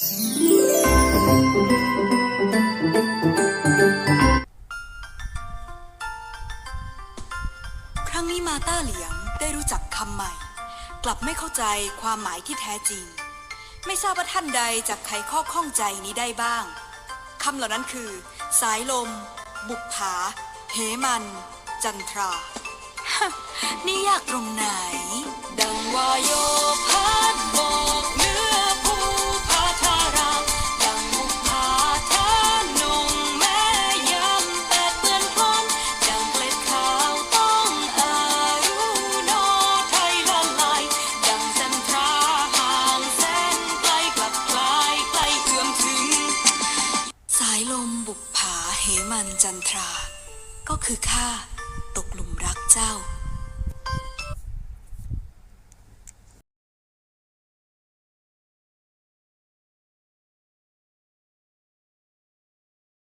ครั้งนี้มาต้าเหลียงได้รู้จักคำใหม่ กลับไม่เข้าใจความหมายที่แท้จริง ไม่ทราบว่าท่านใดจักไขข้อข้องใจนี้ได้บ้างคำเหล่านั้นคือ สายลม บุกผาเหมัน จันทรา นี่ยากตรงไหน ดังวายโยายลมบุกผาเหมันจันทรา ก็คือข้าตกหลุมรักเจ้า